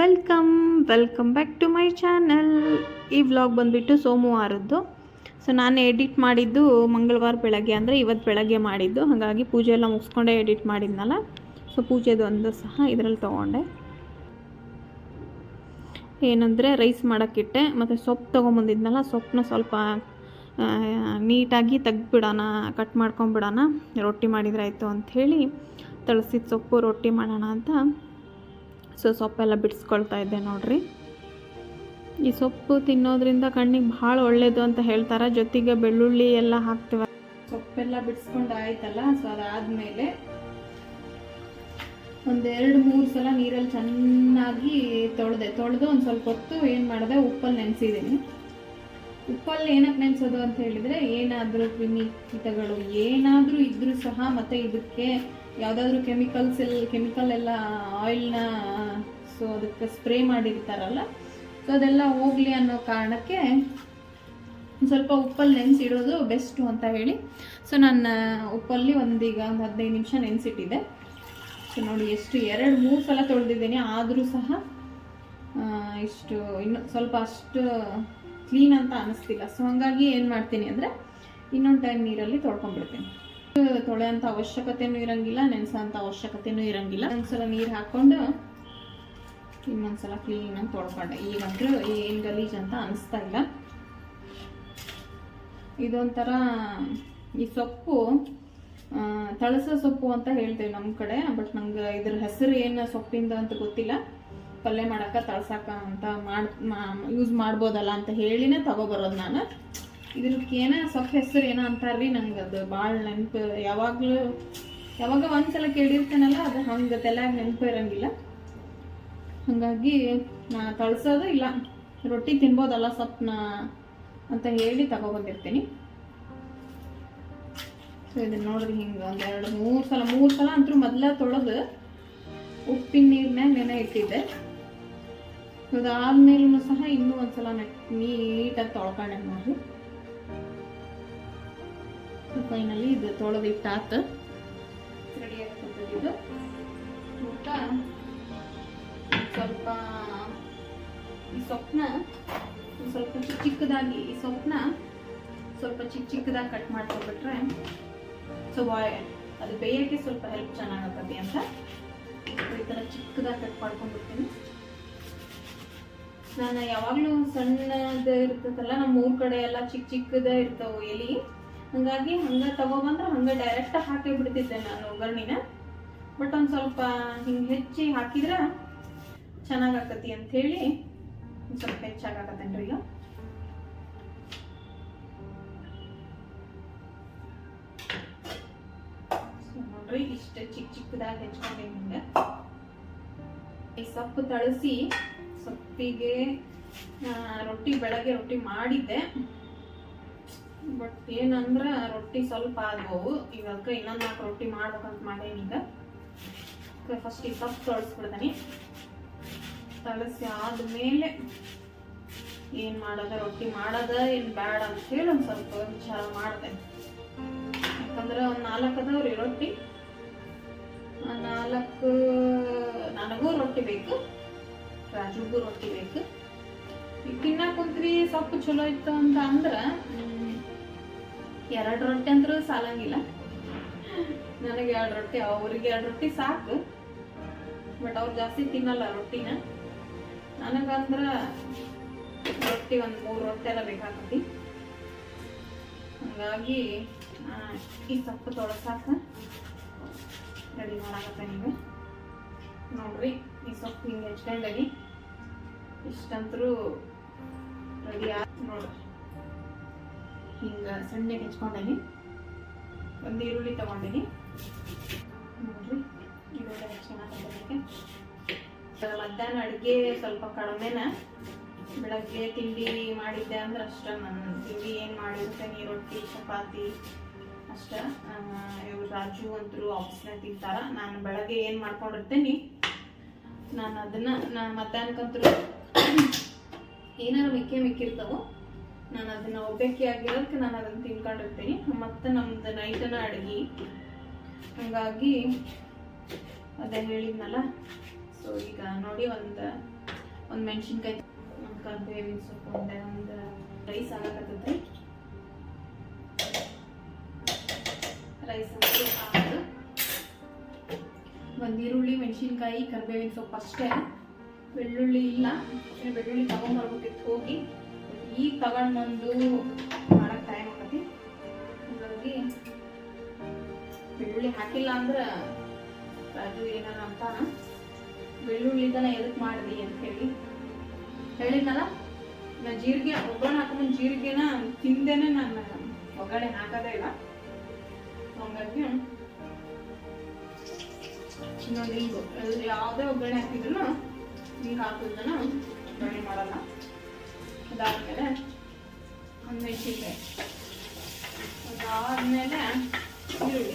Welcome welcome back to my channel ಈ vlog ಬಂದುಬಿಟ್ಟು ಸೋಮವಾರದ್ದು. ಸೊ ನಾನು ಎಡಿಟ್ ಮಾಡಿದ್ದು ಮಂಗಳವಾರ ಬೆಳಗ್ಗೆ, ಅಂದರೆ ಇವತ್ತು ಬೆಳಗ್ಗೆ ಮಾಡಿದ್ದು. ಹಾಗಾಗಿ ಪೂಜೆ ಎಲ್ಲ ಮುಗಿಸ್ಕೊಂಡೆ ಎಡಿಟ್ ಮಾಡಿದ್ನಲ್ಲ. ಸೊ ಪೂಜೆದು ಒಂದು ಸಹ ಇದರಲ್ಲಿ ತೊಗೊಂಡೆ. ಏನಂದರೆ ರೈಸ್ ಮಾಡೋಕ್ಕಿಟ್ಟೆ ಮತ್ತು ಸೊಪ್ಪು ತೊಗೊಂಬಂದಿದ್ನಲ್ಲ, ಸೊಪ್ಪನ್ನ ಸ್ವಲ್ಪ ನೀಟಾಗಿ ತೆಗ್ದುಬಿಡೋಣ ಕಟ್ ಮಾಡ್ಕೊಂಬಿಡೋಣ. ರೊಟ್ಟಿ ಮಾಡಿದ್ರೆ ಆಯಿತು ಅಂಥೇಳಿ. ತಳಿಸಿದ ಸೊಪ್ಪು ರೊಟ್ಟಿ ಮಾಡೋಣ ಅಂತ. ಸೊ ಸೊಪ್ಪೆಲ್ಲ ಬಿಡಿಸ್ಕೊಳ್ತಾ ಇದ್ದೆ ನೋಡ್ರಿ. ಈ ಸೊಪ್ಪು ತಿನ್ನೋದ್ರಿಂದ ಕಣ್ಣಿಗೆ ಭಾಳ ಒಳ್ಳೇದು ಅಂತ ಹೇಳ್ತಾರೆ. ಜೊತೆಗೆ ಬೆಳ್ಳುಳ್ಳಿ ಎಲ್ಲ ಹಾಕ್ತೀವಿ. ಸೊಪ್ಪೆಲ್ಲ ಬಿಡಿಸ್ಕೊಂಡು ಆಯ್ತಲ್ಲ, ಸೊ ಅದಾದಮೇಲೆ ಒಂದೆರಡು ಮೂರು ಸಲ ನೀರಲ್ಲಿ ಚೆನ್ನಾಗಿ ತೊಳೆದೆ, ತೊಳೆದು ಒಂದು ಸ್ವಲ್ಪ ಹೊತ್ತು ಏನು ಮಾಡಿದೆ, ಉಪ್ಪಲ್ಲಿ ನೆನೆಸಿದ್ದೀನಿ. ಉಪ್ಪಲ್ಲಿ ಏನಕ್ಕೆ ನೆನೆಸೋದು ಅಂತ ಹೇಳಿದರೆ, ಏನಾದರೂ ಕ್ರಿಮಿ ಕೀಟಗಳು ಏನಾದರೂ ಇದ್ದರೂ ಸಹ ಮತ್ತು ಇದಕ್ಕೆ ಯಾವುದಾದ್ರೂ ಕೆಮಿಕಲ್ಸ್ ಎಲ್ಲ ಕೆಮಿಕಲ್ ಎಲ್ಲ ಆಯಿಲ್ನ ಸೊ ಅದಕ್ಕೆ ಸ್ಪ್ರೇ ಮಾಡಿರ್ತಾರಲ್ಲ ಸೊ ಅದೆಲ್ಲ ಹೋಗಲಿ ಅನ್ನೋ ಕಾರಣಕ್ಕೆ ಸ್ವಲ್ಪ ಉಪ್ಪಲ್ಲಿ ನೆನೆಸಿಡೋದು ಬೆಸ್ಟು ಅಂತ ಹೇಳಿ. ಸೊ ನಾನು ಉಪ್ಪಲ್ಲಿ ಒಂದೀಗ ಒಂದು ಹದಿನೈದು ನಿಮಿಷ ನೆನೆಸಿಟ್ಟಿದೆ ಸೊ ನೋಡಿ ಎಷ್ಟು, ಎರಡು, ಮೂರು ಸಲ ತೊಳೆದಿದ್ದೀನಿ, ಆದರೂ ಸಹ ಇಷ್ಟು, ಇನ್ನು ಸ್ವಲ್ಪ ಅಷ್ಟು ಕ್ಲೀನ್ ಅಂತ ಅನ್ನಿಸ್ತಿಲ್ಲ ಸೊ ಹಾಗಾಗಿ ಏನು ಮಾಡ್ತೀನಿ ಅಂದರೆ, ಇನ್ನೊಂದು ಟೈಮ್ ನೀರಲ್ಲಿ ತೊಳ್ಕೊಂಡ್ಬಿಡ್ತೀನಿ. ತೊಳೆಯೋಂಥ ಅವಶ್ಯಕತೆನೂ ಇರಂಗಿಲ್ಲ ನೆನೆಸೋಂಥ ಅವಶ್ಯಕತೆನೂ ಇರಂಗಿಲ್ಲ. ಒಂದ್ಸಲ ನೀರು ಹಾಕೊಂಡು ಇನ್ನೊಂದ್ಸಲ ಕ್ಲೀನಾಗಿ ತೊಳ್ಕೊಂಡೆ. ಈಗಂದ್ರೆ ಏನ್ ಗಲೀಜ್ ಅಂತ ಅನಿಸ್ತಾ ಇಲ್ಲ. ಇದೊಂಥರ ಈ ಸೊಪ್ಪು ತಳಸ ಸೊಪ್ಪು ಅಂತ ಹೇಳ್ತೇವೆ ನಮ್ಮ ಕಡೆ ಬಟ್ ನಂಗೆ ಇದ್ರ ಹೆಸರು ಏನು ಸೊಪ್ಪಿಂದ ಅಂತ ಗೊತ್ತಿಲ್ಲ. ಪಲ್ಯ ಮಾಡಕ್ಕೆ ತಳಸಾಕ ಅಂತ ಮಾಡ್ ಯೂಸ್ ಮಾಡ್ಬೋದಲ್ಲ ಅಂತ ಹೇಳಿನೇ ತಗೊಬರೋದು ನಾನು. ಇದ್ರಕ್ಕೇನ ಸೊಪ್ಪು ಹೆಸರು ಏನೋ ಅಂತಾರ್ರಿ ನಂಗೆ ಅದು ಭಾಳ ನೆನಪು, ಯಾವಾಗಲೂ, ಯಾವಾಗ ಒಂದ್ಸಲ ಕೇಳಿರ್ತೇನಲ್ಲ, ಅದು ಹಂಗೆ ತಲೆಯಾಗ ನೆನಪು ಇರಂಗಿಲ್ಲ. ಹಾಗಾಗಿ ನಾ ತಳ್ಸೋದು ಇಲ್ಲ. ರೊಟ್ಟಿ ತಿನ್ಬೋದಲ್ಲ ಸೊಪ್ಪನ್ನ ಅಂತ ಹೇಳಿ ತಗೊಬಂದಿರ್ತೀನಿ. ಸೊ ಇದನ್ನ ನೋಡ್ರಿ ಹಿಂಗೆ ಒಂದೆರಡು ಮೂರು ಸಲ ಮೂರು ಸಲ ಅಂತೂ ಮೊದಲ ತೊಳೆದು ಉಪ್ಪಿನ ನೀರ್ನ್ಯಾಗ ನೆನೆ ಇಟ್ಟಿದ್ದೆ. ಅದಾದ್ಮೇಲೂ ಸಹ ಇನ್ನೂ ಒಂದ್ಸಲ ನೀಟಾಗಿ ತೊಳ್ಕೊಂಡೆ ನೋಡ್ರಿ. ಫೈನಲಿ ಇದು ತೊಳೆದು ಇಟ್ಟಾತು. ರೆಡಿ ಆಗ್ತದೆ ಇದು. ಊಟ ಸ್ವಲ್ಪ ಈ ಸೊಪ್ಪನ್ನ ಸ್ವಲ್ಪ ಚಿಕ್ಕ ಚಿಕ್ಕದಾಗಿ ಈ ಸೊಪ್ಪನ್ನ ಸ್ವಲ್ಪ ಚಿಕ್ಕ ಚಿಕ್ಕದಾಗಿ ಕಟ್ ಮಾಡ್ಕೊಬಿಟ್ರೆ ಸೊ ಅದು ಬೇಯೋಕ್ಕೆ ಸ್ವಲ್ಪ ಹೆಲ್ಪ್ ಚೆನ್ನಾಗತ್ತೆ ಅಂತ ಈ ಥರ ಚಿಕ್ಕದಾಗಿ ಕಟ್ ಮಾಡ್ಕೊಂಡ್ಬಿಡ್ತೀನಿ. ನಾನು ಯಾವಾಗಲೂ ಸಣ್ಣದ ಇರ್ತದಲ್ಲ, ನಮ್ಮ ಊರ ಕಡೆ ಎಲ್ಲ ಚಿಕ್ಕ ಚಿಕ್ಕದ ಇರ್ತಾವೆ ಎಲಿ. ಹಂಗಾಗಿ ಹಂಗೆ ತಗೊಬಂದ್ರೆ ಹಂಗೆ ಡೈರೆಕ್ಟ್ ಹಾಕಿ ಬಿಡ್ತಿದ್ದೆ ನಾನು ಒಗ್ಗರ್ಣಿನ. ಬಟ್ ಒಂದು ಸ್ವಲ್ಪ ಹಿಂಗೆ ಹೆಚ್ಚಿ ಹಾಕಿದ್ರೆ ಚೆನ್ನಾಗಾಕತಿ ಅಂಥೇಳಿ ಒಂದು ಸ್ವಲ್ಪ ಹೆಚ್ಚಾಗಾಕತ್ತೇನ್ರಿ ಈಗ. ನೋಡ್ರಿ ಇಷ್ಟ ಚಿಕ್ಕ ಚಿಕ್ಕದಾಗಿ ಹೆಚ್ಕೊಂಡೆ ಹಿಂಗೆ. ಈ ಸೊಪ್ಪು ತಳಸಿ ಸೊಪ್ಪಿಗೆ ರೊಟ್ಟಿ, ಬೆಳಗ್ಗೆ ರೊಟ್ಟಿ ಮಾಡಿದ್ದೆ. ಬಟ್ ಏನಂದ್ರೆ ರೊಟ್ಟಿ ಸ್ವಲ್ಪ ಆದವು ಇವಾಗ ಇನ್ನೊಂದು ನಾಲ್ಕು ರೊಟ್ಟಿ ಮಾಡ್ಬೇಕಂತ ಮಾಡೇನಿ ಈಗ. ಫಸ್ಟ್ ಈ ಸೊಪ್ಪು ತೊಳಸ್ಬಿಡ್ತೀನಿ. ತಳಸಿ ಆದ್ಮೇಲೆ ಏನು ಮಾಡೋದ, ರೊಟ್ಟಿ ಮಾಡೋದ ಏನು ಬ್ಯಾಡ ಅಂತ ಹೇಳಿ ಒಂದು ಸ್ವಲ್ಪ ವಿಚಾರ ಮಾಡಿದೆ ಯಾಕಂದ್ರೆ ಒಂದು ನಾಲ್ಕು ಅದಾವ್ರಿ ರೊಟ್ಟಿ. ನಾಲ್ಕು, ನನಗೂ ರೊಟ್ಟಿ ಬೇಕು, ರಾಜುಗೂ ರೊಟ್ಟಿ ಬೇಕು. ಈಗ ತಿನ್ನಕ್ ಕುಂತ್ರಿ ಸೊಪ್ಪು ಚಲೋ ಇತ್ತು ಅಂತ ಅಂದ್ರೆ ಎರಡು ರೊಟ್ಟಿ ಅಂದ್ರೂ ಸಾಲಂಗಿಲ್ಲ. ನನಗೆ ಎರಡು ರೊಟ್ಟಿ, ಅವ್ರಿಗೆ ಎರಡು ರೊಟ್ಟಿ ಸಾಕು. ಬಟ್ ಅವ್ರು ಜಾಸ್ತಿ ತಿನ್ನಲ್ಲ ರೊಟ್ಟಿನ. ನನಗಂದ್ರ ರೊಟ್ಟಿ ಒಂದು ಮೂರು ರೊಟ್ಟಿ ಎಲ್ಲ ಬೇಕಾಗ್ತೈತಿ ಹಂಗಾಗಿ ಈ ಸೊಪ್ಪು ತೊಳಸಾಕ ರೆಡಿ ಮಾಡಾಕತ್ತ ನೀವು ನೋಡ್ರಿ, ಈ ಸೊಪ್ಪು ಹಿಂಗೆ ಹೆಚ್ಕೊಂಡೀನಿ. ಇಷ್ಟಂತರೂ ರೆಡಿ ಆಯ್ತು ನೋಡ್ರಿ. ಹಿಂಗೆ ಸಣ್ಣಗೆ ಹೆಚ್ಕೊಂಡೀನಿ. ಒಂದು ಈರುಳ್ಳಿ ತಗೊಂಡಿನಿ. ನೋಡ್ರಿ ಈರುಳ್ಳಿ ಹೆಚ್ಕೊಳಕ್ಕೆ ಮಧ್ಯಾಹ್ನ ಅಡುಗೆ ಸ್ವಲ್ಪ ಕಡಿಮೆನ ಬೆಳಗ್ಗೆ ತಿಂಡಿ ಮಾಡಿದ್ದೆ ಅಂದ್ರೆ ಅಷ್ಟ ನಾನು ತಿಂಡಿ ಏನು ಮಾಡಿರ್ತೇನೆ ರೊಟ್ಟಿ, ಚಪಾತಿ ಅಷ್ಟ. ಇವ್ರು ರಾಜು ಅಂತರೂ ಆಫೀಸ್ನಾಗ ತಿಂತಾರ. ನಾನು ಬೆಳಗ್ಗೆ ಏನು ಮಾಡ್ಕೊಂಡಿರ್ತೀನಿ, ನಾನು ಅದನ್ನು ನಾನು ಮಧ್ಯಾಹ್ನಕ್ಕಂತೂ ಏನಾರು ಮಿಕ್ಕಿ ಮಿಕ್ಕಿರ್ತಾವೋ ನಾನು ಅದನ್ನು ಒಬ್ಬಾಕಿ ಆಗಿರೋದಕ್ಕೆ ನಾನು ಅದನ್ನ ತಿನ್ಕೊಂಡಿರ್ತೀನಿ. ಮತ್ತೆ ನಮ್ದು ನೈಟನ ಅಡುಗೆ. ಹಂಗಾಗಿ ಅದೇ ಹೇಳಿದ್ನಲ್ಲ. ಸೊ ಈಗ ನೋಡಿ ಒಂದು ಒಂದು ಮೆಣಸಿನ್ಕಾಯಿ ಒಂದು ಕರ್ಬೇವಿನ ಸೊಪ್ಪು, ಒಂದು ಒಂದು ರೈಸ್ ಆಗಕತ್ತೈತಿ ರೈಸ್ ಒಂದು ಈರುಳ್ಳಿ, ಮೆಣಸಿನ್ಕಾಯಿ, ಕರ್ಬೇವಿನ ಸೊಪ್ಪು ಅಷ್ಟೇ. ಬೆಳ್ಳುಳ್ಳಿ ಇಲ್ಲ. ಬೆಳ್ಳುಳ್ಳಿ ತಗೊಂಡ್ಬರ್ಬೇಕಿತ್ತು ಹೋಗಿ. ಈಗ ತಗೊಂಡು ಬಂದು ಮಾಡಕ್ಕೆ ಟೈಮ್ ಆಗತಿ ಹಾಗಾಗಿ ಬೆಳ್ಳುಳ್ಳಿ ಹಾಕಿಲ್ಲ ಅಂದ್ರೆ ರಾಜು ಏನಾರ ಅಂತ ಬೆಳ್ಳುಳ್ಳಿದನ ಎದಕ್ಕೆ ಮಾಡ್ರಿ ಅಂತ ಹೇಳಿ. ಹೇಳಿದ್ನಲ್ಲ, ನಾ ಜೀರಿಗೆ, ಒಗ್ಗರಣೆ ಹಾಕೊಂಡ್ ಜೀರಿಗೆನ ತಿಂದೇನೆ ನಾನು ಒಗ್ಗರಣೆ ಹಾಕೋದೇ ಇಲ್ಲ. ಹಂಗಾಗಿ ಇನ್ನೊಂದು ಹಿಂಗು ಯಾವುದೇ ಒಗ್ಗರಣೆ ಹಾಕಿದ್ರು ಹಿಂಗೆ ಹಾಕೋದನ್ನ ಒಗ್ಗರಣೆ ಮಾಡಲ್ಲ. ಅದಾದ್ಮೇಲೆ ಒಂದು ಮೆಣಸಿನ್ಕಾಯಿ ಅದಾದ್ಮೇಲೆ ಈರುಳ್ಳಿ.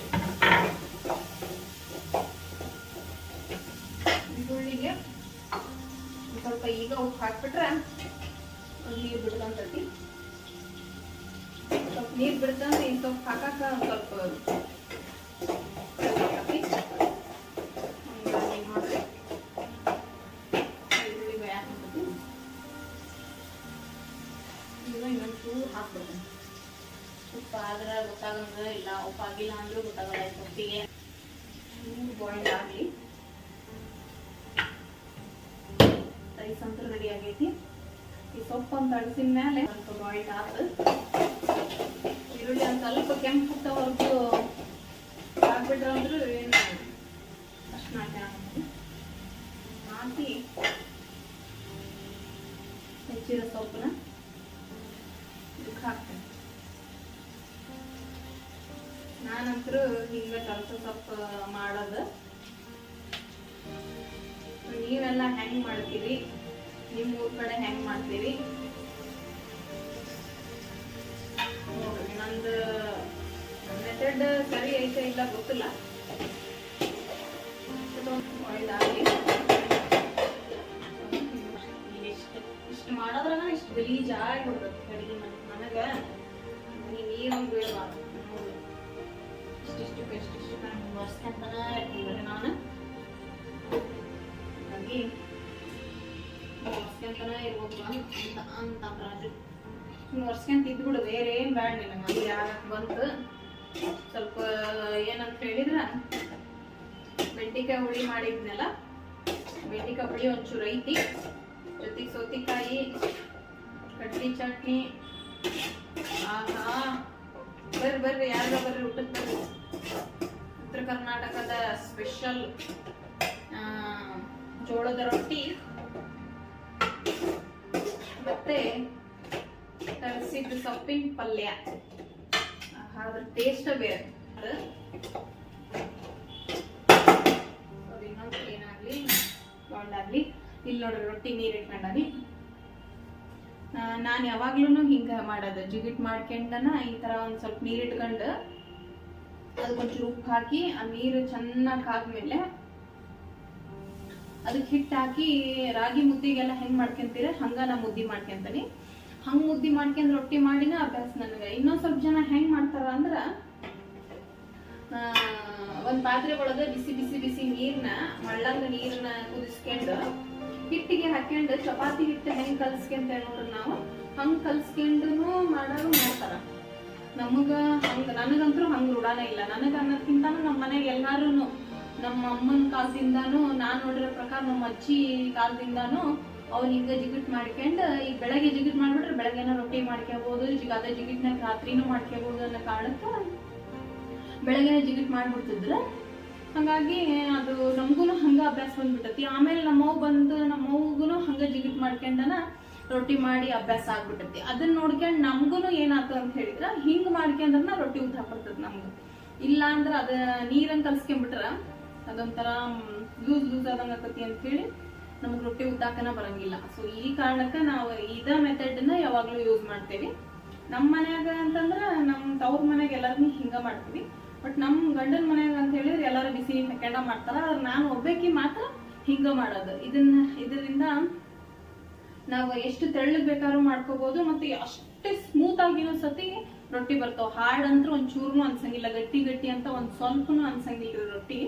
ಈರುಳ್ಳಿಗೆ ಸ್ವಲ್ಪ ಈಗ ಉಪ್ಪು ಹಾಕ್ಬಿಟ್ರೆ ಒಂದ್ ನೀರು ಬಿಡ್ತಂತತಿ ಸ್ವಲ್ಪ ನೀರು ಬಿಡ್ತಂದ್ರೆ ಇನ್ನು ಸ್ವಲ್ಪ ಹಾಕಾಕ ಸ್ವಲ್ಪ ಆಗಿಲ್ಲ ಅಂದ್ರೂ ಗೊತ್ತಾಗಲ್ಲ ಸೊಪ್ಪಿಗೆ. ಚೂರು ಬಾಯ್ಲ್ ಆಗಲಿ. ರೈಸ್ ಅಂತೂ ರೆಡಿ ಆಗೈತಿ. ಈ ಸೊಪ್ಪು ಅಂತ ಅಳಿಸಿದ ಮೇಲೆ ಸ್ವಲ್ಪ ಬಾಯ್ಲ್ ಆತು. ಈರುಳ್ಳಿ ಒಂದು ಸ್ವಲ್ಪ ಕೆಂಪು ಹುಟ್ಟವರೆಗೂ ಹಾಕ್ಬಿಟ್ರೆ ಅಂದ್ರೂ ಏನು ಅಷ್ಟು ನಾಟಿ ಹಾಕಿ ಹೆಚ್ಚಿರೋ ಸೊಪ್ಪನ್ನ ಇದಕ್ಕೆ ಹಾಕ್ತೇನೆ. ನಾನಂತರೂ ಹಿಂಗೆ ಕಲಸ ಸೊಪ್ಪು ಮಾಡೋದು. ನೀವೆಲ್ಲ ಹೆಂಗ್ ಮಾಡ್ತೀರಿ. ನಿಮ್ಮ ಊರ್ ಕಡೆ ಹೆಂಗ್ ಮಾಡ್ತೀರಿ. ನೋಡ್ರಿ, ನಂದು ಮೆಥಡ್ ಸರಿ ಐತೆ ಇಲ್ಲ ಗೊತ್ತಿಲ್ಲ. ಒಳ್ಳೆದಾಗ್ಲಿ ಇಷ್ಟು ಮಾಡೋದ್ರಾಗ ಇಷ್ಟು ಗಲೀಜಾಗಿ ಆಗ್ಬಿಡ್ತೈತಿ ಅಡಿಗೆ ನನಗ ನೀರು ಬೀಳಬಾರ್ದು ನೋಡಿ ಇಷ್ಟಿಷ್ಟು ನಾನು ವರ್ಷಕ್ಕಂತನ ಇರ್ತೀನಿ ನಾನು ಅಂತ ಅಂತ ರಾಜು ವರ್ಷಕ್ಕಂತ ಇದ್ಬಿಡು ಬೇರೆ ಏನು ಬೇಡ ನಿನಗೆ ಯಾರಕ್ಕೆ ಬಂತು ಸ್ವಲ್ಪ ಏನಂತ ಹೇಳಿದ್ರ ಬೆಂಡಿಕಾಯಿ ಹುಳಿ ಮಾಡಿದ್ನಲ್ಲ ಬೆಂಡಿಕಾಯಿ ಹುಳಿ ಒಂಚೂರು ಐತಿ ಜೊತೆಗೆ ಸೌತಿಕಾಯಿ ಕಡ್ಲಿ ಚಟ್ನಿ ಆಹಾ ಬರ್ರಿ ಬರ್ರಿ ಯಾರ ಬರ್ರಿ ಊಟಕ್ಕೆ ಬರ್ರಿ. ಉತ್ತರ ಕರ್ನಾಟಕದ ಸ್ಪೆಷಲ್ ಜೋಳದ ರೊಟ್ಟಿ. ಮತ್ತೆ ತರಿಸಿದ್ದು ಸೊಪ್ಪಿನ ಪಲ್ಯ. ಅದ್ರ ಟೇಸ್ಟ್ ಬೇರೆ. ಏನಾಗ್ಲಿ? ಬಾಂಡಾಗ್ಲಿ. ಇಲ್ಲಿ ನೋಡ್ರಿ, ರೊಟ್ಟಿ ನೀರ್ ಇಟ್ಕೊಂಡಾಗಿ ನಾನು ಯಾವಾಗ್ಲೂ ಹಿಂಗ ಮಾಡೋದು. ಜಿಗಿಟ್ ಮಾಡ್ಕೊಂಡನ ಈ ತರ ಒಂದ್ ಸ್ವಲ್ಪ ನೀರ್ ಇಟ್ಕೊಂಡು ಅದಕ್ಕೊಂಚೂರು ಉಪ್ಪು ಹಾಕಿ, ಆ ನೀರು ಚೆನ್ನಾಗಿ ಕಾದ್ಮೇಲೆ ಅದಕ್ಕೆ ಹಿಟ್ಟು ಹಾಕಿ, ರಾಗಿ ಮುದ್ದಿಗೆಲ್ಲ ಹೆಂಗ್ ಮಾಡ್ಕೊಂತೀರ? ಹಂಗ ನಾ ಮುದ್ದಿ ಮಾಡ್ಕೊಂತೀನಿ. ಹಂಗ್ ಮುದ್ದಿ ಮಾಡ್ಕೊಂಡ್ ರೊಟ್ಟಿ ಮಾಡಿನ ಅಭ್ಯಾಸ ನನಗೆ. ಇನ್ನೊಂದ್ ಸ್ವಲ್ಪ ಜನ ಹೆಂಗ್ ಮಾಡ್ತಾರ ಅಂದ್ರ ಒಂದ್ ಪಾತ್ರೆ ಒಳಗ ಬಿಸಿ ಬಿಸಿ ಬಿಸಿ ನೀರ್ನ, ಮಳ್ಳಂಗ ನೀರ್ನ ಕುದಿಸ್ಕೊಂಡು, ಹಿಟ್ಟಿಗೆ ಹಾಕೊಂಡು ಚಪಾತಿ ಹಿಟ್ಟು ಹೆಂಗ್ ಕಲ್ಸ್ಕೊಂತೇವೆ ನೋಡ್ರಿ ನಾವು, ಹಂಗ್ ಕಲ್ಸ್ಕೊಂಡುನು ಮಾಡೋರು ಮಾಡ್ತಾರ. ನಮಗ ಹಂಗ, ನನಗಂತೂ ಹಂಗ ರೂಢಾನೇ ಇಲ್ಲ. ನನಗ ಅನ್ನೋದ್ಕಿಂತ ನಮ್ಮ ಮನೆಗೆ ಎಲ್ಲಾರು ನಮ್ಮ ಅಮ್ಮನ ಕಾಲದಿಂದಾನು, ನಾನ್ ನೋಡಿರೋ ಪ್ರಕಾರ ನಮ್ಮ ಅಜ್ಜಿ ಕಾಲದಿಂದಾನು ಅವ್ರು ಹಿಂಗ ಜಿಗಿಟ್ ಮಾಡ್ಕೊಂಡು ಈಗ ಬೆಳಗ್ಗೆ ಜಿಗಿಟ್ ಮಾಡ್ಬಿಟ್ರೆ ಬೆಳಗ್ಗೆನ ರೊಟ್ಟಿ ಮಾಡ್ಕೋಬಹುದು ಈಗ ಅದೇ ಜಿಗಿಟ್ನಾಗ ರಾತ್ರಿನೂ ಮಾಡ್ಕೋಬಹುದು ಅನ್ನೋ ಕಾರಣಕ್ಕೆ ಬೆಳಗ್ಗೆನ ಜಿಗಿಟ್ ಮಾಡ್ಬಿಡ್ತಿದ್ರು. ಹಂಗಾಗಿ ಅದು ನಮಗೂ ಹಂಗ ಅಭ್ಯಾಸ ಬಂದ್ಬಿಟ್ಟತಿ. ಆಮೇಲೆ ನಮ್ಮವ್ ಬಂದು ನಮ್ಮವ್ಗೂ ಹಂಗ ಜಿಗಿಟ್ ಮಾಡ್ಕೊಂಡನ ರೊಟ್ಟಿ ಮಾಡಿ ಅಭ್ಯಾಸ ಆಗ್ಬಿಟ್ಟತಿ ಅದನ್ನ ನೋಡ್ಕೊಂಡು ನಮಗೂ ಏನಾಯ್ತು ಅಂತ ಹೇಳಿದ್ರ, ಹಿಂಗ್ ಮಾಡ್ಕೊಂಡ್ರನ ರೊಟ್ಟಿ ಉದ್ದ ಬರ್ತದ ನಮ್ಗೆ. ಇಲ್ಲ ಅಂದ್ರ ಅದ ನೀರನ್ನ ಕಲ್ಸ್ಕೊಂಡ್ಬಿಟ್ರ ಅದೊಂಥರ ಲೂಸ್ ಲೂಸ್ ಆದಂಗ ಆಕತಿ ಅಂತ ಹೇಳಿ ನಮ್ಗೆ ರೊಟ್ಟಿ ಉದ್ದಾಕನ ಬರಂಗಿಲ್ಲ. ಸೊ ಈ ಕಾರಣಕ್ಕೆ ನಾವು ಇದ ಮೆಥಡ್ನ ಯಾವಾಗ್ಲೂ ಯೂಸ್ ಮಾಡ್ತೇವಿ. ನಮ್ಮ ಮನ್ಯಾಗ ಅಂತಂದ್ರ ನಮ್ಮ ತವ್ರ ಮನ್ಯಾಗ ಎಲ್ಲಾರ್ನು ಹಿಂಗ ಮಾಡ್ತೀವಿ. ಬಟ್ ನಮ್ ಗಂಡನ ಮನ್ಯಾಗ ಅಂತ ಹೇಳಿದ್ರೆ ಎಲ್ಲಾರು ಬಿಸಿ ಕೆಂಡ ಮಾಡ್ತಾರ. ನಾನು ಒಬ್ಬಾಕಿ ಮಾತ್ರ ಹಿಂಗ ಮಾಡೋದು. ಇದನ್ನ, ಇದರಿಂದ ನಾವು ಎಷ್ಟು ತೆಳ್ಳಗ್ ಬೇಕಾದ್ರೂ ಮಾಡ್ಕೋಬಹುದು ಮತ್ತೆ ಅಷ್ಟೇ ಸ್ಮೂತ್ ಆಗಿರೋ ಸತಿ ರೊಟ್ಟಿ ಬರ್ತಾವ. ಹಾರ್ಡ್ ಅಂತೂ ಒಂದ್ ಚೂರ್ನು ಅನ್ಸಂಗಿಲ್ಲ, ಗಟ್ಟಿ ಗಟ್ಟಿ ಅಂತ ಒಂದ್ ಸ್ವಲ್ಪನು ಅನ್ಸಂಗಿಲ್ಲ ರೊಟ್ಟಿ.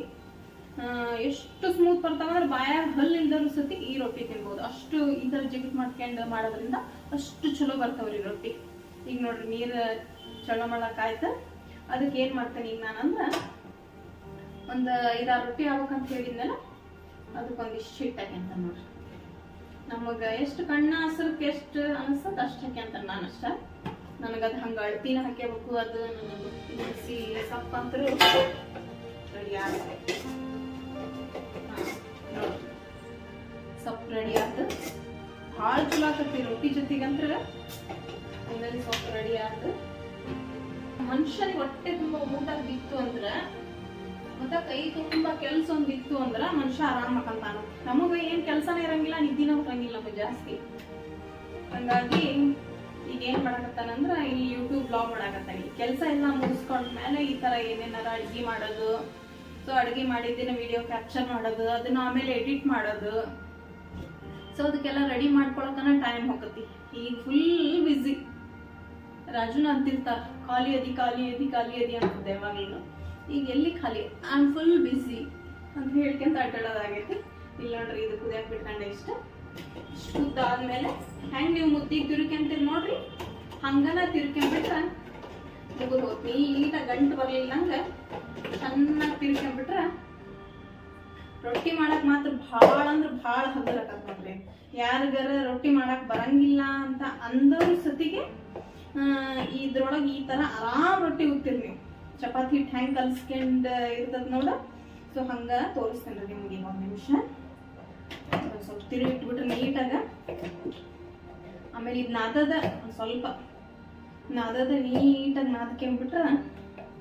ಎಷ್ಟು ಸ್ಮೂತ್ ಬರ್ತಾವ ಅಂದ್ರೆ ಬಾಯಾಗ ಹಲ್ಲು ಇಲ್ದರೂ ಸತಿ ಈ ರೊಟ್ಟಿ ತಿನ್ಬಹುದು ಅಷ್ಟು ಈ ತರ ಜಿಗಿಟ್ ಮಾಡ್ಕೊಂಡು ಮಾಡೋದ್ರಿಂದ ಅಷ್ಟು ಚಲೋ ಬರ್ತಾವ್ರಿ ರೊಟ್ಟಿ. ಈಗ ನೋಡ್ರಿ, ನೀರು ಚಲೋ ಮಾಡಕ್ಕಾಯ್ತು ಅದಕ್ಕೆ ಏನು ಮಾಡ್ತೇನೆ ಈಗ ನಾನಂದ್ರ ಒಂದು ಐದಾರು ರೊಟ್ಟಿ ಆಗ್ಬೇಕಂತ ಹೇಳಿದ್ನಲ್ಲ, ಅದಕ್ಕೊಂದಿಷ್ಟು ಆಗಿ ಅಂತ ನೋಡ್ರಿ. ನಮಗೆ ಎಷ್ಟು ಕಣ್ಣ ಹಸ್ರಕ್ಕೆ ಎಷ್ಟು ಅನಿಸ್ತದ ಅಷ್ಟು ಅಂತ ನಾನು ಅಷ್ಟ. ನನಗದು ಹಂಗೆ ಅಳ್ತಿನ ಹಾಕ್ಯಬೇಕು, ಅದು ನನಗೆ ಬಿಸಿ ಸೊಪ್ಪು ಅಂತರೂ ರೆಡಿ ಆಗುತ್ತೆ. ಸೊಪ್ಪು ರೆಡಿ ಆಯ್ತು ಭಾಳ ಚಲೋ ಆಕತಿ ರೊಟ್ಟಿ ಜೊತೆಗಂತ್ರ. ಆಮೇಲೆ ಸೊಪ್ಪು ರೆಡಿ ಆಯ್ತು ಮನುಷ್ಯನಿಗೆ ಹೊಟ್ಟೆ ತುಂಬ ಊಟ ಬಿತ್ತು ಅಂದ್ರ ಮತ್ತ ಕೈ ತುಂಬ ಕೆಲ್ಸ ಒಂದಿತ್ತು ಅಂದ್ರ ಮನುಷ್ಯ ಆರಾಮ್ ಮಕ್ಕಂತಾನ ನಮಗ ಏನ್ ಕೆಲಸನೇ ಇರಂಗಿಲ್ಲ, ನಿದ್ದಿನ ಬರಂಗಿಲ್ಲ ನಮಗ್ ಜಾಸ್ತಿ. ಹಂಗಾಗಿ ಈಗ ಏನ್ ಮಾಡಕತ್ತಾನಂದ್ರ ಇಲ್ಲಿ ಯೂಟ್ಯೂಬ್ ಬ್ಲಾಗ್ ಮಾಡಕತ್ತಾನ. ಕೆಲಸ ಎಲ್ಲ ಮುಗಿಸ್ಕೊಂಡ್ಮೇಲೆ ಈ ತರ ಏನೇನಾರ ಅಡ್ಗೆ ಮಾಡೋದು. ಸೊ ಅಡ್ಗೆ ಮಾಡಿದ್ದಿನ ವಿಡಿಯೋ ಕ್ಯಾಪ್ಚರ್ ಮಾಡೋದು, ಅದನ್ನ ಆಮೇಲೆ ಎಡಿಟ್ ಮಾಡೋದು. ಸೊ ಅದಕ್ಕೆಲ್ಲ ರೆಡಿ ಮಾಡ್ಕೊಳಕನ ಟೈಮ್ ಹೋಗತಿ. ಈಗ ಫುಲ್ ಬಿಸಿ ರಾಜುನ ಅಂತಿರ್ತಾರ, ಖಾಲಿ ಅದಿ ಖಾಲಿ ಅದಿ ಖಾಲಿ ಅದಿ ಅಂತ ಯಾವಾಗಲೂ ಈಗ ಎಲ್ಲಿ ಖಾಲಿ? ಆಮ್ ಫುಲ್ ಬಿಸಿ ಅಂತ ಹೇಳ್ಕೊಂತ ಅಡ್ಡಾಡೋದಾಗೈತಿ. ಇಲ್ಲ ನೋಡ್ರಿ, ಇದು ಕುದಿಯಕ್ಕೆ ಬಿಟ್ಕೊಂಡೆ ಇಷ್ಟ. ಇಷ್ಟು ಉದ್ದ ಆದ್ಮೇಲೆ ಹೆಂಗ್ ನೀವು ಮುದ್ದಿಗೆ ತಿರ್ಕೊಂತೀರಿ ನೋಡ್ರಿ? ಹಂಗನ ತಿರ್ಕೊಂಬಿಟ್ರೆ ಮುಗಿದು ಹೋತ್ ನೀಟ ಗಂಟು ಬರ್ಲಿಲ್ಲಂಗ ಚೆನ್ನಾಗಿ ತಿರ್ಕೊಂಬಿಟ್ರೆ ರೊಟ್ಟಿ ಮಾಡಕ್ ಮಾತ್ರ ಭಾಳ ಅಂದ್ರೆ ಭಾಳ ಹಗರಕತ್ ನೋಡ್ರಿ ಯಾರಿಗಾರ ರೊಟ್ಟಿ ಮಾಡಕ್ ಬರಂಗಿಲ್ಲ ಅಂತ ಅಂದವ್ರ ಸತಿಗೆ ಇದ್ರೊಳಗೆ ಈ ತರ ಆರಾಮ್ ರೊಟ್ಟಿ ಉತ್ತೀರಿ ನೀವು. ಚಪಾತಿ ಹಿಟ್ಟು ಹೆಂಗ್ ಕಲ್ಸ್ಕೊಂಡ್ ಇರ್ತದ ನೋಡ? ಸೊ ಹಂಗ ತೋರಿಸ್ತೇನೆ ನಿಮ್ಗೆ ಈಗ ಒಂದ್ ನಿಮಿಷ ಸ್ವಲ್ಪ ತಿರುಗಿ ಇಟ್ಬಿಟ್ರೆ ನೀಟಾಗ ಆಮೇಲೆ ಇದು ನಾದದ ಸ್ವಲ್ಪ ನಾದದ ನೀಟಾಗಿ ನಾದ್ಕೊಂಡ್ಬಿಟ್ರ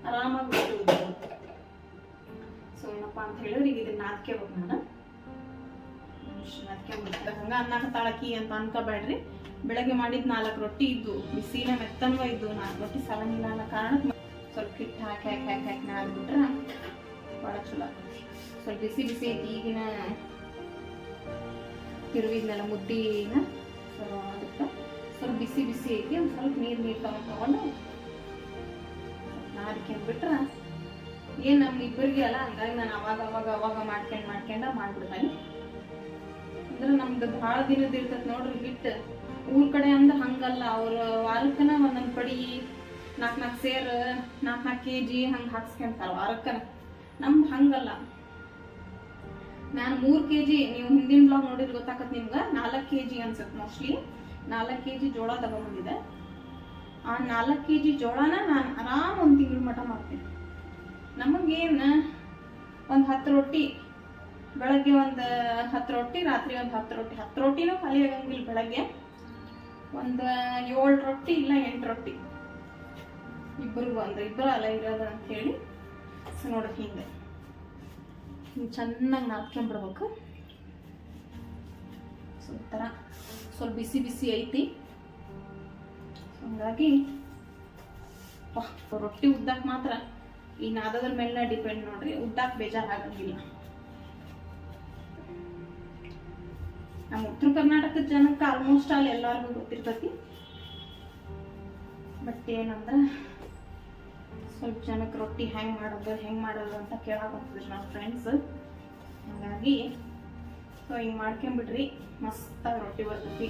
ಆರಾಮಾಗಿ ಸೊ ಏನಪ್ಪ ಅಂತ ಹೇಳಿದ್ರೆ ಈಗ ಇದನ್ನ ನಾದ್ಕೋಬೇಕು ನಾನು. ನಾದ್ಕೊಂಡ್ಬಿಡ್ತಾರೆ ಹಂಗ ಅನ್ನಕ್ಕೆ ತಾಳಕಿ ಅಂತ ಅನ್ಕೋಬೇಡ್ರಿ. ಬೆಳಗ್ಗೆ ಮಾಡಿದ ನಾಲ್ಕು ರೊಟ್ಟಿ ಇದ್ದು, ಬಿಸಿನ ಮೆತ್ತನ್ವ ಇದ್ದು ನಾಲ್ಕು ರೊಟ್ಟಿ ಸಲನಿಲ್ಲ ಅನ್ನೋ ಕಾರಣಕ್ಕೆ ಸ್ವಲ್ಪ ಹಿಟ್ಟು ಹಾಕಿ ಹಾಕಿ ಹಾಕಿ ಹಾಕಿ ನಾದ್ಬಿಟ್ರೆ ಭಾಳ ಚಲೋ ಸ್ವಲ್ಪ ಬಿಸಿ ಬಿಸಿ ಐತಿ, ಈಗಿನ ತಿರುವಿದ್ನೆಲ್ಲ ಮುದ್ದಿನ ಸ್ವಲ್ಪ ಅದಕ್ಕೆ ಸ್ವಲ್ಪ ಬಿಸಿ ಬಿಸಿ ಐತಿ, ಒಂದು ಸ್ವಲ್ಪ ನೀರು ನೀರು ತಗೊಂಡು ತಗೊಂಡು ನಾದ್ಕೊಂಡ್ಬಿಟ್ರೆ ಏನು ನಮ್ ಇಬ್ಬರಿಗೆ ಅಲ್ಲ, ಹಂಗಾಗಿ ನಾನು ಅವಾಗ ಅವಾಗ ಅವಾಗ ಮಾಡ್ಕೊಂಡ್ ಮಾಡ್ಕೊಂಡ ಮಾಡ್ಬಿಡ್ತಾನೆ. ಅಂದ್ರೆ ನಮ್ದು ಭಾಳ ದಿನದ ಇರ್ತೈತೆ ನೋಡ್ರಿ ಬಿಟ್ಟು ಊರ್ ಕಡೆ ಅಂದ್ರೆ ಹಂಗಲ್ಲ, ಅವ್ರ ವಾರಕ್ಕನ ಒಂದೊಂದು ಪಡಿ ನಾಲ್ಕು ನಾಲ್ಕು ಸೇರ್ ನಾಲ್ಕು ನಾಲ್ಕು ಕೆ ಜಿ ಹಂಗೆ ಹಾಕ್ಸ್ಕೊಂತಾರ ವಾರಕ್ಕನ. ನಮ್ದು ಹಂಗಲ್ಲ. ನಾನು ಮೂರು ಕೆ ಜಿ ನೀವು ಹಿಂದಿನ ಬ್ಲಾಗ್ ನೋಡಿದ್ರೆ ಗೊತ್ತಾಗತ್ತೆ ನಿಮ್ಗೆ, ನಾಲ್ಕು ಕೆ ಜಿ ಅನ್ಸುತ್ತೆ ಮೋಸ್ಟ್ಲಿ ನಾಲ್ಕು ಕೆ ಜಿ ಜೋಳ ತಗೊಂಬಂದಿದೆ ಆ ನಾಲ್ಕು ಕೆ ಜಿ ಜೋಳನ ನಾನು ಆರಾಮ್ ಒಂದು ತಿಂಗಳು ಮಠ ಮಾಡ್ತೀನಿ. ನಮಗೇನು, ಒಂದು ಹತ್ತು ರೊಟ್ಟಿ, ಬೆಳಗ್ಗೆ ಒಂದು ಹತ್ತು ರೊಟ್ಟಿ, ರಾತ್ರಿ ಒಂದು ಹತ್ತು ರೊಟ್ಟಿ. ಹತ್ತು ರೊಟ್ಟಿನೂ ಖಾಲಿ ಆಗಂಗಿಲ್ಲ ಬೆಳಗ್ಗೆ. ಒಂದು ಏಳು ರೊಟ್ಟಿ ಇಲ್ಲ ಎಂಟು ರೊಟ್ಟಿ. ಇಬ್ಬರಿಗೂ ಅಂದ್ರೆ ಇಬ್ಬರು ಇರೋದು ಅಂತ ಹೇಳಿ. ಸೊ ನೋಡಿ ಹಿಂಗೆ ಚೆನ್ನಾಗಿ ನಾದ್ಕೊಂಡ್ಬಿಡ್ಬೇಕು ಸೊ ಥರ ಸ್ವಲ್ಪ ಬಿಸಿ ಬಿಸಿ ಐತಿ. ಹಂಗಾಗಿ ರೊಟ್ಟಿ ಉದ್ದಾಕ್ ಮಾತ್ರ ಈ ನಾದದ್ರ ಮೇಲೆ ಡಿಪೆಂಡ್ ನೋಡ್ರಿ, ಉದ್ದಾಕ್ ಬೇಜಾರ್ ಆಗಂಗಿಲ್ಲ ನಮ್ಮ ಉತ್ತರ ಕರ್ನಾಟಕದ ಜನಕ್ಕೆ ಆಲ್ಮೋಸ್ಟ್ ಆಲ್ ಎಲ್ಲರಿಗೂ ಗೊತ್ತಿರ್ತತಿ. ಬಟ್ ಏನಂದ್ರ ಸ್ವಲ್ಪ ಜನಕ್ಕೆ ರೊಟ್ಟಿ ಹೆಂಗೆ ಮಾಡೋದು ಹೆಂಗೆ ಮಾಡೋದು ಅಂತ ಕೇಳಕ್ ಹೋಗ್ತಿದ್ರು ನಮ್ಮ ಫ್ರೆಂಡ್ಸ್ ಹಾಗಾಗಿ ಸೊ ಹಿಂಗೆ ಮಾಡ್ಕೊಂಬಿಡ್ರಿ. ಮಸ್ತಾಗಿ ರೊಟ್ಟಿ ಬರ್ತೈತಿ.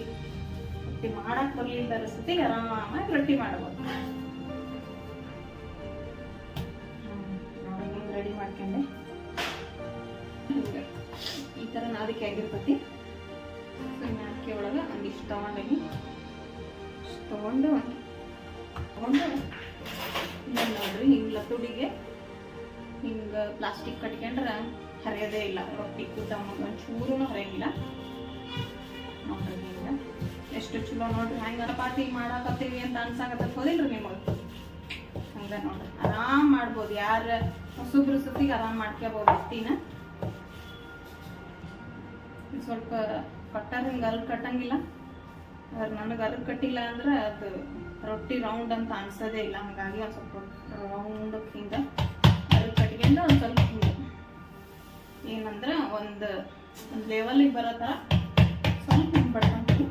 ರೊಟ್ಟಿ ಮಾಡಕ್ಕೆ ಬರಲಿಲ್ಲ ಅನಿಸ್ತೈತಿ, ಆರಾಮಾಗಿ ರೊಟ್ಟಿ ಮಾಡ್ಬೋದು. ರೆಡಿ ಮಾಡ್ಕೊಂಡೆ. ಈ ಥರ ನಾದಿಕೆ ಆಗಿರ್ತೈತಿ. ಸೊ ಒಳಗೆ ಒಂದಿಷ್ಟು ತೊಗೊಂಡೀನಿ ತೊಗೊಂಡು ತೊಗೊಂಡು ಇನ್ನೊಂದು ನೋಡ್ರಿ, ಹಿಂಗೆ ಲತುಡಿಗೆ ಹಿಂಗೆ ಪ್ಲಾಸ್ಟಿಕ್ ಕಟ್ಕೊಂಡ್ರೆ ಹರಿಯೋದೇ ಇಲ್ಲ, ರೊಟ್ಟಿ ಕೂಟ ಒಂಚೂರು ಹರಿಯಂಗಿಲ್ಲ. ನೋಡ್ರಿ ಎಷ್ಟು ಚಲೋ ನೋಡ್ರಿ, ಹೆಂಗೆ ಚಪಾತಿ ಮಾಡಾಕತ್ತೀವಿ ಅಂತ ಅನ್ಸಾಕತ್ತ ಹೋದಿಲ್ರಿ ನಿಮಗೆ? ಹಂಗೆ ನೋಡ್ರಿ, ಆರಾಮ್ ಮಾಡ್ಬೋದು, ಯಾರ ಹೊಸಬ್ರು ಸುತ್ತಿಗೆ ಆರಾಮ್ ಮಾಡ್ಕೋಬೋದು ರೊಟ್ಟಿನ. ಸ್ವಲ್ಪ ಕಟ್ಟಾರ ಹಿಂಗೆ ಅಲ್ಲಿ ಕಟ್ಟಂಗಿಲ್ಲ ನನಗೆ ಅಲ್ಲಿ ಕಟ್ಟಿಲ್ಲ ಅಂದ್ರೆ ಅದು ರೊಟ್ಟಿ ರೌಂಡ್ ಅಂತ ಅನ್ಸೋದೇ ಇಲ್ಲ. ಹಂಗಾಗಿ ಒಂದು ಸ್ವಲ್ಪ ರೌಂಡ್ ಹಿಂಗೆ ಅದ್ರ ಕಟ್ಕೊಂಡು ಒಂದು ಸ್ವಲ್ಪ ಹಿಂಗೆ ಏನಂದ್ರೆ ಒಂದು ಒಂದು ಲೆವೆಲಿಗೆ ಬರೋ ಥರ ಸ್ವಲ್ಪ ಹಿಂಗೆ ಬಡ್ಕೊಂಡು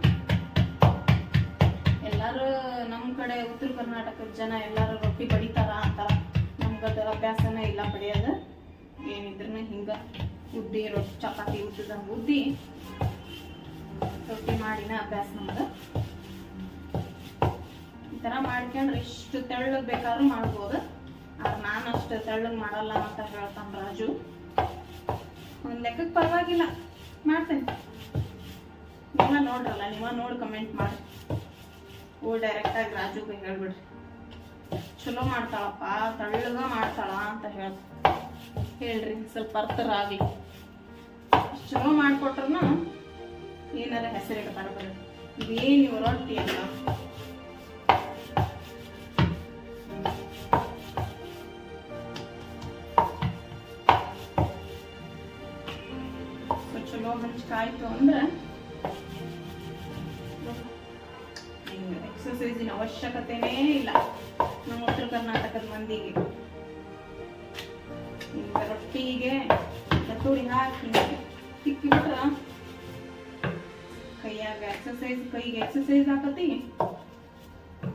ಎಲ್ಲರೂ ನಮ್ಮ ಕಡೆ ಉತ್ತರ ಕರ್ನಾಟಕದ ಜನ ಎಲ್ಲರೂ ರೊಟ್ಟಿ ಬಡಿತಾರ ನಮ್ಗೆ ಅದರ ಅಭ್ಯಾಸನೇ ಇಲ್ಲ ಬಡಿಯೋದು ಏನಿದ್ರು ಹಿಂಗೆ ಉದ್ದಿ ರೊಟ್ಟಿ ಚಪಾತಿ ಉದ್ದಿದಂಗೆ ಉದ್ದಿ ರೊಟ್ಟಿ ಮಾಡಿನ ಅಭ್ಯಾಸ ನಮ್ದು. ಥರ ಮಾಡ್ಕೊಂಡ್ರೆ ಎಷ್ಟು ತೆಳ್ಳಗೆ ಬೇಕಾದ್ರೂ ಮಾಡ್ಬೋದು. ಆದ್ರೆ ನಾನು ಅಷ್ಟು ತೆಳ್ಳಗೆ ಮಾಡಲ್ಲ ಅಂತ ಹೇಳ್ತಾನೆ ರಾಜು. ಒಂದು ಲೆಕ್ಕಕ್ಕೆ ಪರವಾಗಿಲ್ಲ. ಮಾಡ್ತೇನೆ. ನೀವ ನೋಡ್ರಲ್ಲ ನಿಮ್ಮ ನೋಡಿ ಕಮೆಂಟ್ ಮಾಡಿ. ಓ ಡೈರೆಕ್ಟಾಗಿ ರಾಜುಗೆ ಹೇಳ್ಬಿಡ್ರಿ. ಚಲೋ ಮಾಡ್ತಾಳಪ್ಪ, ತಳ್ಳಗ ಮಾಡ್ತಾಳ ಅಂತ ಹೇಳ ಹೇಳ್ರಿ, ಸ್ವಲ್ಪ ಅರ್ಥ ರಾಗಿ ಚಲೋ ಮಾಡ್ಕೊಟ್ರು ಏನಾರ ಹೆಸರಿಡ್ತಾರ ಬರ್ರಿ ಇವ್ ರೊಟ್ಟಿ ಅಲ್ಲ? ಹಂಚ್ಕಾಯ್ತು ಅಂದ್ರೆ ಎಕ್ಸಸೈಸಿನ ಅವಶ್ಯಕತೆನೇ ಇಲ್ಲ. ನಮ್ಮ ಉತ್ತರ ಕರ್ನಾಟಕದ ಮಂದಿಗೆ. ರೊಟ್ಟಿಗೆ ಕತ್ತೂರಿ ಹಾಕಿ ತಿಕ್ಕಿಬಿಟ್ರ ಕೈಯಾಗ ಎಕ್ಸಸೈಸ್ ಕೈಗೆ ಎಕ್ಸಸೈಸ್ ಆಕತಿ?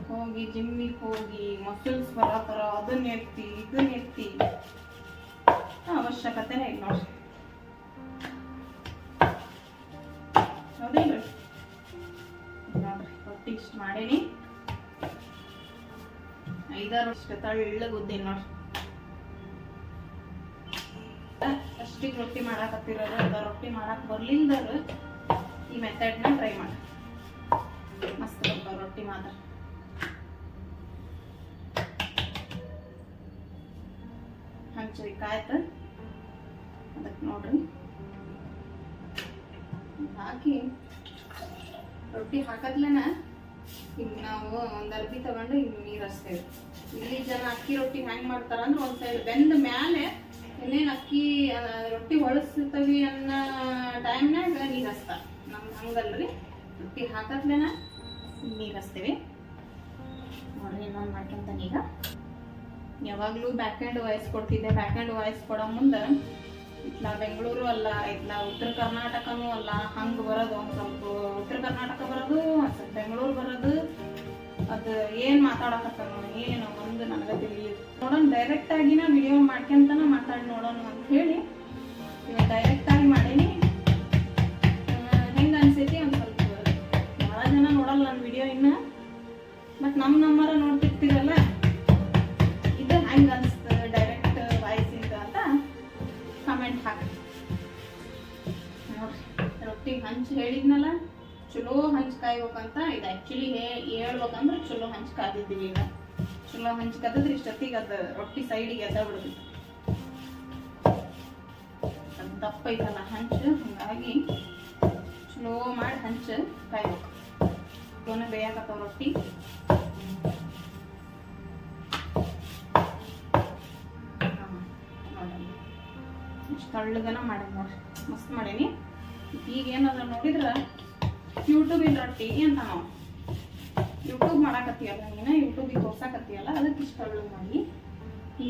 ಹೋಗಿ ಜಿಮ್ಮಿಗೆ ಹೋಗಿ ಮಸಲ್ಸ್ ಬರತರ ಅದನ್ನ ಎತ್ತಿ, ಇದನ್ನ ಎತ್ತಿ. ಅವಶ್ಯಕತೆನೇ ಇಲ್ಲ ನೋಡ್ರಿ ಮಾಡೇನಿ. ಐದಾರು ಇಷ್ಟು ತಳ್ಳಗ ಉದ್ದೀನಿ ನೋಡ್ರಿ ಅಷ್ಟಿಗೆ ರೊಟ್ಟಿ ಮಾಡಾಕತ್ತಿರೋದು ಅದ ರೊಟ್ಟಿ ಮಾಡಾಕ ಬರ್ಲಿಲ್ದರು ಈ ಮೆಥಡ್ನ ಟ್ರೈ ಮಾಡಿ. ಮಸ್ತ್ ಬರ್ತಾವ ರೊಟ್ಟಿ ಮಾತ್ರ. ಹಂಚಿ ಕಾಯ್ತ. ಅದಕ್ಕೆ ನೋಡ್ರಿ. ಹಾಕಿ. ರೊಟ್ಟಿ ಹಾಕದ್ಲೇನ ಈಗ ನಾವು ಒಂದ್ ಅರ್ಬಿ ತಗೊಂಡು ಹಿಂಗ್ ನೀರ್ ಹಚ್ತೇವೆ. ಇಲ್ಲಿ ಜನ ಅಕ್ಕಿ ರೊಟ್ಟಿ ಹ್ಯಾಂಗ್ ಮಾಡ್ತಾರ ಅಂದ್ರೆ ಒಂದ್ ಸೈಡ್ ಬೆಂದ ಮ್ಯಾಲೆ ಇನ್ನೇನ್ ಅಕ್ಕಿ ರೊಟ್ಟಿ ಹೊಳಸ್ತವಿ ಅನ್ನೋ ಟೈಮ್ನಾಗ ನೀರ್ ಹಚ್ತಾರೆ. ನಮ್ಗೆ ಹಂಗಲ್ರಿ. ರೊಟ್ಟಿ ಹಾಕತ್ಲೇನ ನೀರ್ ಹಚ್ತೇವೆ. ನೋಡ್ರಿ ಇನ್ನೊಂದು ಮಾಡ್ಕೊಂತಾನೀಗ ಯಾವಾಗ್ಲೂ ಬ್ಯಾಕ್ ಹ್ಯಾಂಡ್ ವಾಯ್ಸ್ ಕೊಡ್ತಿದ್ದೆ. ಬ್ಯಾಕ್ ಹ್ಯಾಂಡ್ ವಾಯ್ಸ್ ಕೊಡೋ ಮುಂದೆ ಇತ್ಲಾ ಬೆಂಗಳೂರು ಅಲ್ಲ, ಇತ್ಲಾ ಉತ್ತರ ಕರ್ನಾಟಕನೂ ಅಲ್ಲ, ಹಂಗೆ ಬರೋದು, ಒಂದು ಸ್ವಲ್ಪ ಉತ್ತರ ಕರ್ನಾಟಕ ಬರೋದು, ಒಂದ್ ಸ್ವಲ್ಪ ಬೆಂಗಳೂರು ಬರೋದು, ಅದು ಏನು ಮಾತಾಡಕತ್ತಾನ, ಏನು ಒಂದು ನನಗೆ ತಿಳಿ ನೋಡೋಣ ಡೈರೆಕ್ಟ್ ಆಗಿನ ವಿಡಿಯೋ ಮಾಡ್ಕೊಂತನ ಮಾತಾಡಿ ನೋಡೋಣ ಅಂತ ಹೇಳಿ. ಇವಾಗ ಚಲೋ ಈಗ ಚಲೋ ಹಂಚ್ ಕದದ್ರೆ ಇಷ್ಟೊತ್ತಿಗೆ ಅದು ರೊಟ್ಟಿ ಸೈಡಿಗೆ ಎದ್ದ ಬಿಡುದು. ಅದು ದಪ್ಪ ಐತಲ್ಲ ಹಂಚು, ಹಂಗಾಗಿ ಚಲೋ ಮಾಡಿ ಹಂಚು ಕಾಯ್ಬೇಕು ಚಲೋನೆ ಬೇಯಾಕತ್ತಾವ ರೊಟ್ಟಿ. ಇಷ್ಟು ತಳ್ಳಗನ ಮಾಡೇನಿ ನೋಡ್ರಿ ಮಸ್ತ್ ಮಾಡೇನಿ. ಈಗ ಏನದ ನೋಡಿದ್ರ ಯೂಟ್ಯೂಬಿನ ರೊಟ್ಟಿ ಅಂತ ನಾವು. ಯೂಟ್ಯೂಬ್ ಮಾಡಾಕತ್ತೀಯಲ್ಲ ನೀನು? ಯೂಟ್ಯೂಬಿಗೆ ತೋರ್ಸಾಕತ್ತೀಯಲ್ಲ ಅದಕ್ಕೆ ಇಷ್ಟ ಪ್ರಾಬ್ಲಮ್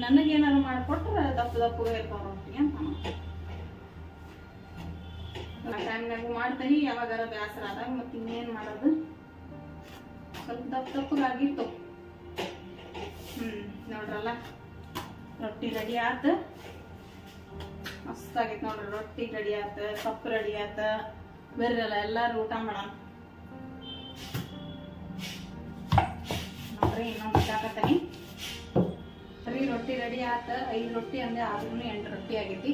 ನನಗೆ ಏನಾದ್ರು ಮಾಡಿಕೊಟ್ರೆ ದಪ್ಪ ದಪ್ಪ ಇರ್ತಾವ ರೊಟ್ಟಿ ಅಂತ ಆ ಟೈಮ್ನಾಗೂ ಮಾಡ್ತೀನಿ, ಯಾವಾಗಾರ ಬೇಸರ ಆದಾಗ ಮತ್ತೆ ಇನ್ನೇನು ಮಾಡೋದು? ಸ್ವಲ್ಪ ದಪ್ಪ ದಪ್ಪಗಾಗಿತ್ತು. ಹ್ಮ್, ನೋಡ್ರಲ್ಲ, ರೊಟ್ಟಿ ರೆಡಿ ಆತ. ಮಸ್ತ್ ಆಗಿತ್ತು ನೋಡ್ರಿ, ರೊಟ್ಟಿ ರೆಡಿ ಆತ, ಸೊಪ್ಪು ರೆಡಿ ಆತ. ಬರ್ರಲ್ಲ ಎಲ್ಲಾರು ಊಟ ಮಾಡೋಣ. ನೋಡ್ರಿ ಇನ್ನೊಂದು ಹಾಕತ್ತೀನಿ ಬರೀ ರೊಟ್ಟಿ ರೆಡಿ ಆತ. ಐದು ರೊಟ್ಟಿ ಅಂದ್ರೆ ಆದ್ರೂ ಎಂಟು ರೊಟ್ಟಿ ಆಗೈತಿ.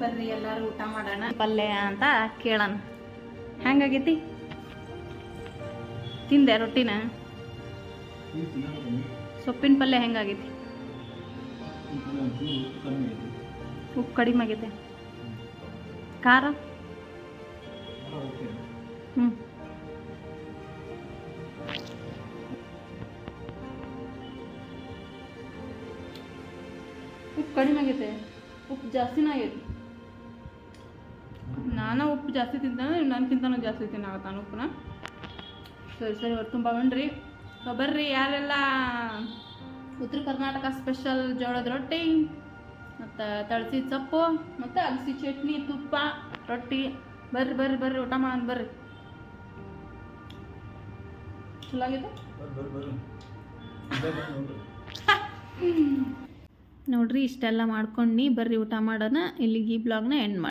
ಬರ್ರಿ, ಎಲ್ಲಾರು ಊಟ ಮಾಡೋಣ. ಪಲ್ಯ ಅಂತ ಕೇಳೋಣ. ಹೆಂಗಾಗೈತಿ? ತಿಂದೆ ರೊಟ್ಟಿನ? ಸೊಪ್ಪಿನ ಪಲ್ಯ ಹೆಂಗಾಗೈತಿ? ಉಪ್ಪು ಕಡಿಮೆ ಆಗೈತೆ. ಖಾರ? ಹ್ಞೂ ಕಡಿಮೆ ಆಗೈತೆ ಉಪ್ಪು ಜಾಸ್ತಿನೇ ಆಗೈತಿ ನಾನು ಉಪ್ಪು ಜಾಸ್ತಿ ತಿಂತಾನೆ ನನ್ಗಿಂತನೂ ಜಾಸ್ತಿ ತಿನ್ನಾಗತ್ತಾನ ಉಪ್ಪನ್ನ. ಸರಿ ಸರಿ ಹೊರ ತುಂಬ ಬಣ್ರಿ ಸೊ ಬರ್ರಿ ಯಾರೆಲ್ಲ ಉತ್ತರ ಕರ್ನಾಟಕ ಸ್ಪೆಷಲ್ ಜೋಳದ ರೊಟ್ಟಿ ಮತ್ತು ತಳಸಿ ಸೊಪ್ಪು ಮತ್ತು ಅಗಸಿ ಚಟ್ನಿ ತುಪ್ಪ ರೊಟ್ಟಿ. ಬರ್ರಿ ಬರ್ರಿ ಬರ್ರಿ ಊಟ ಮಾಡೋಣ ಬರ್ರಿ. ಚಲೋ ಆಗಿದೆ ನೋಡ್ರಿ ಇಷ್ಟೆಲ್ಲ ಮಾಡ್ಕೊಂಡು ಬರ್ರಿ ಊಟ ಮಾಡೋಣ. ಇಲ್ಲಿಗೆ ಈ ಬ್ಲಾಗ್ನ ಎಂಡ್ ಮಾಡಿ